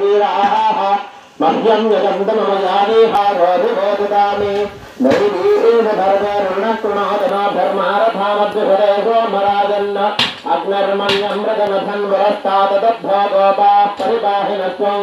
वीराः मह्यं यजन्तममयादेहारोधिबोधितामि दैवीरेण धर्मरुणकृणादना धर्मारथामभ्युहरे सोमराजन् अग्नर्मण्यमृतमधन्वरस्तातदद्धा गोपाः परिपाहि न त्वं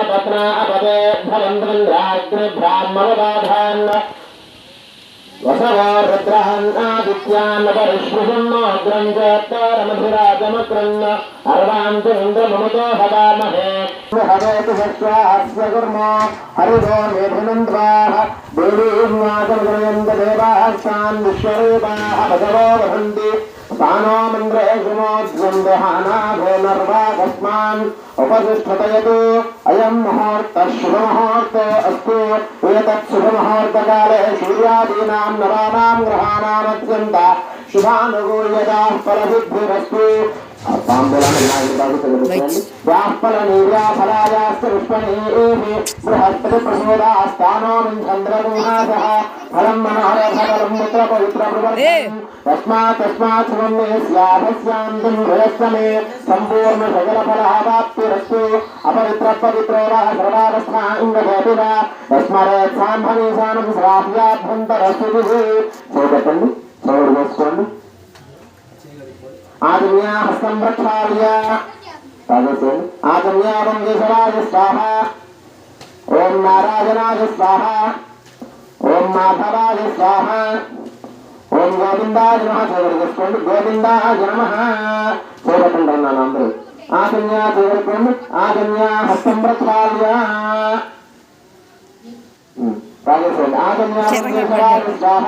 पत्ना अपदे भवन्त्रिन्द्राग्निभ्राह्मणबाधान् वसवो रुद्रान्नादित्यान् परिष्णुषन्नोग्रम् चोत्तरमधिराजमक्रन्न अर्वाम् च इन्द्रममुतो हवामहे हवेतु सस्वास्य कुर्म हरितो मेधिनन्द्वाः देवीन्यासमग्रयन्त देवाः तान् विश्वरूपाः भगवो वहन्ति सानो मन्द्रे सुमोद्वन्द्वहाना भो नर्वागस्मान् उपतिष्ठतयतु। अयम् मुहूर्तः शुभमुहूर्तो अस्तु। एतत् शुभमुहूर्तकाले सूर्यादीनाम् नराणाम् ग्रहाणामत्यन्त शुभानुगूर्यताः फलबुद्धिरस्तु బృహస్పతి ప్రసోదాస్థానోంద్రమూహాసహ ఫలం అపవిత్ర పవిత్రేవ సర్వారస్మా ఇంద్రేతిర తస్మరేత్సాంభవీశానం శ్రావ్యాభ్యంతరస్సు చెప్పండి చేసుకోండి ఆదిన్యా హస్తం ప్రక్షాళ్య తాగేసేయండి ఆదిన్యా వందేశరాజ స్వాహ. ఓం నారాయణాజ స్వాహ. ఓం మాధవాజ స్వాహ. ఓం గోవిందాయ నమ. చదువు చేసుకోండి గోవిందాయ నమ. చూడటండి అందరూ. ఆదిన్యా చూడకండి ఆదిన్యా హస్తం రాజేశ్వరి ఆదిన్యాయ స్వాహ.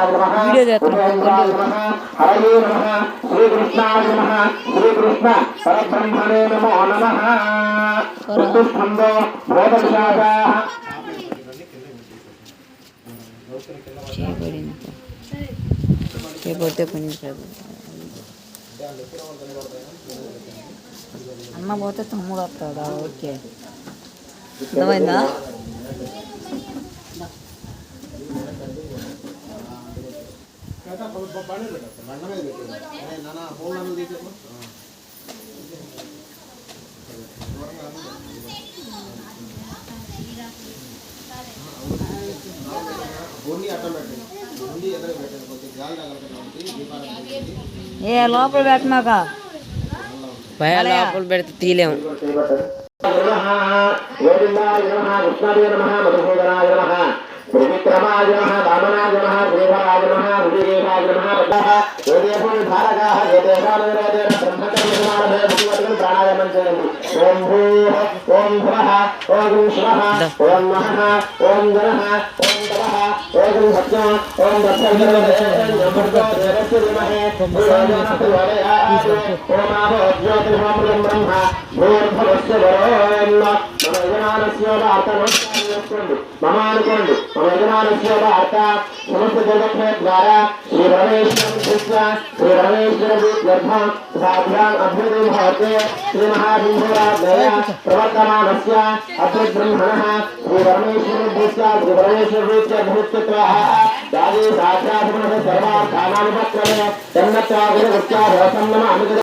వీడియో చేస్తున్నాం. ఉపేంద్రాయ నమ శ్రీకృష్ణాయ నమ శ్రీకృష్ణ పరబ్రహ్మణే నమో నమ ఋతుస్కందో చేయబడింది చేయబడితే పని అన్న పోతే తమ్ముడు వస్తాడా? ఓకే. అర్థమైందా? ఏ లోపల పెట్టమాక భయ లోపల పెడితే తీలేము గోవిందాయ నమ కృష్ణాయ నమ మధుసూదనాయ నమ ప్రాణాయామం చేయండి ఓం భూః ఓం భువః ఓం శివః ఓం మహః ఓం జనః ఓం తవః ఓం సత్యం ఓం దత్తర్గర్వదేవస్య ధీమహే బ్రహ్మ భూర్భవస్య వరోన్న యజమానస్య వార్త నమస్కారం చేసుకోండి మమ అనుకోండి మమ యజమానస్య వార్త సమస్త జగత్మే ద్వారా శ్రీ పరమేశ్వరం కృష్ణ శ్రీ పరమేశ్వర గర్భం సాభ్యాం అభ్యుదయం భవతే శ్రీ మహాసింహరాజయ ప్రవర్తమానస్య అద్భుతబ్రహ్మణः శ్రీ పరమేశ్వర భూత్య శ్రీ పరమేశ్వర భూత్య భూత్యత్వాः యాదే సాక్షాత్మనः సర్వార్థానానుపక్రమే తన్నత్వాగుణ వృత్యా భవసన్నమ అనుగత